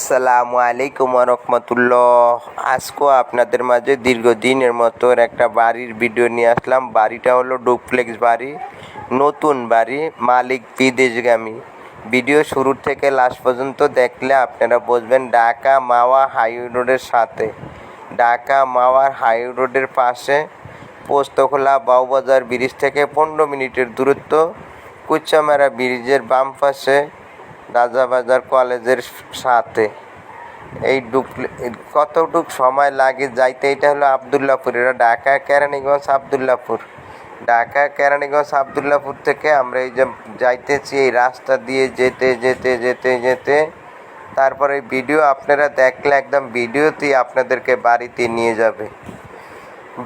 আসসালামু আলাইকুম রহমতুল্লাহ। আজকেও আপনাদের মাঝে দীর্ঘদিনের মতো একটা বাড়ির ভিডিও নিয়ে আসলাম। বাড়িটা হলো ডুপ্লেক্স বাড়ি, নতুন বাড়ি, মালিক বিদেশগামী। ভিডিও শুরু থেকে লাস্ট পর্যন্ত দেখলে আপনারা বুঝবেন ঢাকা মাওয়া হাইওয়ে রোডের সাথে। ঢাকা মাওয়ার হাইওয়ে রোডের পাশে পোস্তখোলা বাউবাজার ব্রিজ থেকে পনেরো মিনিটের দূরত্ব। কুচ্চামারা ব্রিজের বাম পাশে রাজাবাজার কলেজের সাথে। এই ডুপ্লে কতটুক সময় লাগে যাইতে? এটা হলো আবদুল্লাপুর, এটা ঢাকা, কেরানীগঞ্জ, আবদুল্লাপুর। ঢাকা, কেরানীগঞ্জ, আবদুল্লাপুর থেকে আমরা এই যে যাইতেছি, এই রাস্তা দিয়ে যেতে যেতে যেতে যেতে। তারপরে ভিডিও আপনারা দেখলে একদম ভিডিওতেই আপনাদেরকে বাড়িতে নিয়ে যাবে।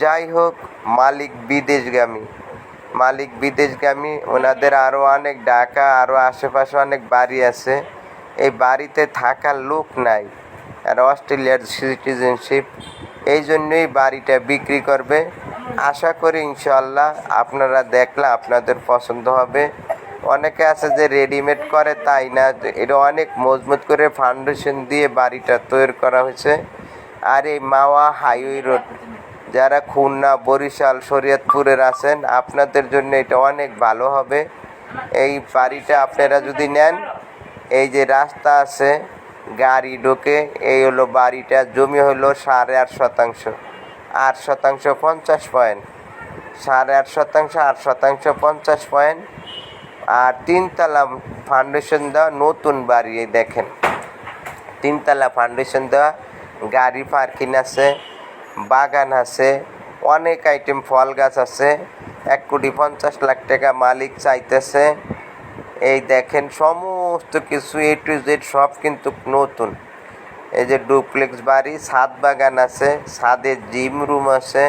যাই হোক, মালিক বিদেশগামী। মালিক বিদেশগামী, ওনাদের আরও অনেক ঢাকা আরও আশেপাশে অনেক বাড়ি আছে। এই বাড়িতে থাকার লোক নাই। আর অস্ট্রেলিয়ার সিটিজেনশিপ, এই জন্যই বাড়িটা বিক্রি করবে। আশা করি ইনশাল্লাহ আপনারা দেখলে আপনাদের পছন্দ হবে। অনেকে আছে যে রেডিমেড করে, তাই না? এটা অনেক মজবুত করে ফাউন্ডেশন দিয়ে বাড়িটা তৈরি করা হয়েছে। আর এই মাওয়া হাইওয়ে রোড যারা খুলনা, বরিশাল, শরীয়তপুরের আছেন, আপনাদের জন্য এটা অনেক ভালো হবে। এই বাড়িটা আপনারা যদি নেন, এই যে রাস্তা আছে, গাড়ি ঢোকে, এই হলো বাড়িটা, জমি হলো সাড়ে আট শতাংশ। আট শতাংশ পঞ্চাশ পয়েন্ট। সাড়ে আট শতাংশ আট শতাংশ পঞ্চাশ পয়েন্ট। আর তিনতলা ফাউন্ডেশন দেওয়া নতুন বাড়ি দেখেন। তিনতলা ফাউন্ডেশন দেওয়া, গাড়ি পার্কিং আছে। বাগান আছে, অনেক আইটেম ফল গাছ আছে। এক কোটি পঞ্চাশ লাখ টাকা মালিক চাইতেছে। এই দেখেন সমস্ত কিছু এ টু জেড সব কিন্তু নতুন। এই যে ডুপ্লেক্স বাড়ি, ছাদ বাগান আছে, ছাদে জিম রুম আছে,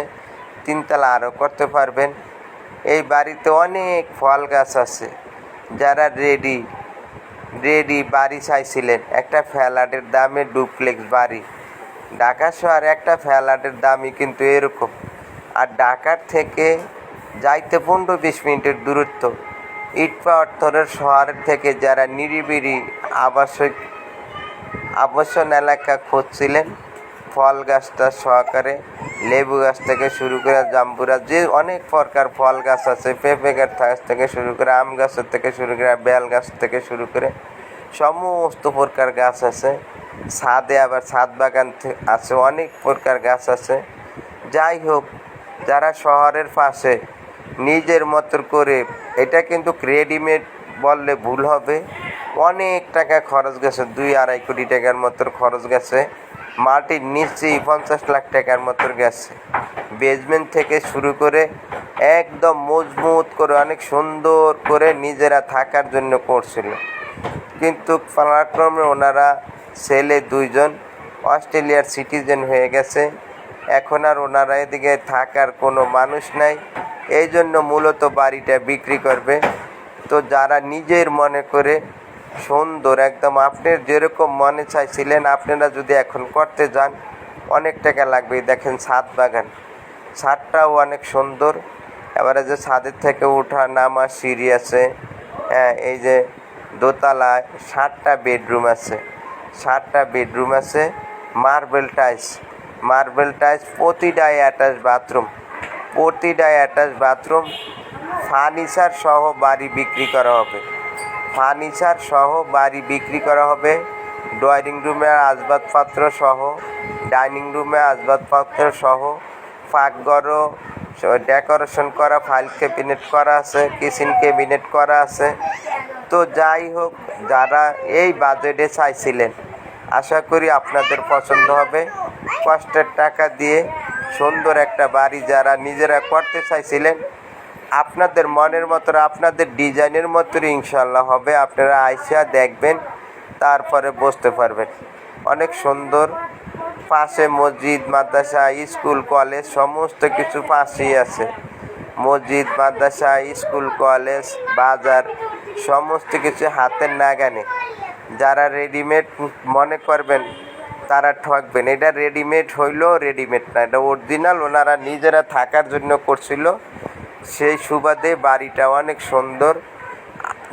তিনতলা আরও করতে পারবেন। এই বাড়িতে অনেক ফল গাছ আছে। যারা রেডি রেডি বাড়ি চাইছিলেন, একটা ফ্ল্যাটের দামে ডুপ্লেক্স বাড়ি। ঢাকা শহরে একটা ফ্ল্যাটের দামই কিন্তু এরকম। আর ঢাকার থেকে যাইতে পনেরো বিশ মিনিটের দূরত্ব। ইটপাথরের শহরের থেকে যারা নিরিবিরি আবাসিক, আবাসন এলাকা খুঁজছিলেন, ফল গাছটা সহকারে, লেবু গাছ থেকে শুরু করে জাম্বুরা, যে অনেক প্রকার ফল গাছ আছে, পেঁপে গাছ থেকে শুরু করে, আম গাছের থেকে শুরু করে বেল গাছ থেকে শুরু করে, সমস্ত প্রকার গাছ আছে। ছাদে আবার ছাদ বাগান আছে, অনেক প্রকার গাছ আছে। যাই হোক, যারা শহরের পাশে নিজের মতো করে, এটা কিন্তু রেডিমেড বললে ভুল হবে। অনেক টাকা খরচ গেছে, দুই আড়াই কোটি টাকার মতো খরচ গেছে। মাটির নিচেই পঞ্চাশ লাখ টাকার মতো গেছে। বেজমেন্ট থেকে শুরু করে একদম মজবুত করে, অনেক সুন্দর করে নিজেরা থাকার জন্য করছিল। কিন্তু পালাক্রমে ওনারা ছেলে দুইজন অস্ট্রেলিয়ার সিটিজেন হয়ে গেছে। এখন আর ওনারা এদিকে থাকার কোনো মানুষ নাই। এই জন্য মূলত বাড়িটা বিক্রি করবে। তো যারা নিজের মনে করে সুন্দর, একদম আপনার যেরকম মনে চাইছিলেন, আপনারা যদি এখন করতে যান, অনেক টাকা লাগবে। দেখেন ছাদ বাগান। ছাদটাও অনেক সুন্দর। এবারে যে ছাদের থেকে ওঠা নামা সিঁড়ি আছে হ্যাঁ এই যে দোতলায় ষাটটা বেডরুম আছে। ষাটটা বেডরুম আছে, মার্বেল টাইলস। মার্বেল টাইলস প্রতিটাই অ্যাটাচ বাথরুম। প্রতিটাই অ্যাটাচ বাথরুম ফার্নিচার সহ বাড়ি বিক্রি করা হবে। ফার্নিচার সহ বাড়ি বিক্রি করা হবে। ড্রয়িং রুমে আসবাবপত্র সহ, ডাইনিং রুমে আসবাবপত্র সহ পাকঘরও ডেকোরেশন করা, ফাইল ক্যাবিনেট করা আছে, কিচেন ক্যাবিনেট করা আছে। তো যাই হোক, যারা এই বাজেটে চাইছিলেন আশা করি আপনাদের পছন্দ হবে। কষ্টের টাকা দিয়ে সুন্দর একটা বাড়ি যারা নিজেরা করতে চাইছিলেন, আপনাদের মনের মতো আপনাদের ডিজাইনের মতো ইনশাল্লাহ হবে। আপনারা আইসা দেখবেন, তারপরে বসতে পারবেন। অনেক সুন্দর, পাশে মসজিদ, মাদ্রাসা, স্কুল, কলেজ, সমস্ত কিছু পাশেই আছে। মসজিদ, মাদ্রাসা, স্কুল, কলেজ, বাজার, সমস্ত কিছু হাতের নাগানে। যারা রেডিমেড মনে করবেন, তারা ঠকবেন। এটা রেডিমেড হইলেও রেডিমেড না। এটা অরিজিনাল ওনারা নিজেরা থাকার জন্য করছিল। সেই সুবাদে বাড়িটা অনেক সুন্দর।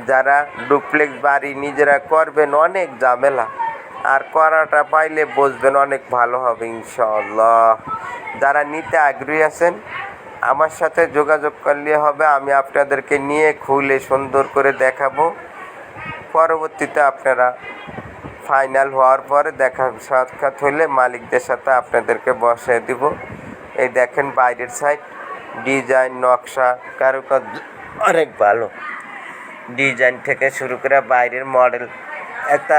যারা ডুপ্লেক্স বাড়ি নিজেরা করবেন, অনেক ঝামেলা। আর করাটা পাইলে বুঝবেন অনেক ভালো হবে, ইনশাআল্লাহ। যারা নিতে আগ্রহী আছেন, আমার সাথে যোগাযোগ করলে হবে। আমি আপনাদেরকে নিয়ে খুলে সুন্দর করে দেখাবো। পরবর্তীতে আপনারা ফাইনাল হওয়ার পরে দেখা সাক্ষাৎ হলে মালিকদের সাথে আপনাদেরকে বসিয়ে দিব। এই দেখেন বাইরের সাইড ডিজাইন নকশা, কারুকার্য অনেক ভালো। ডিজাইন থেকে শুরু করে বাইরের মডেল একটা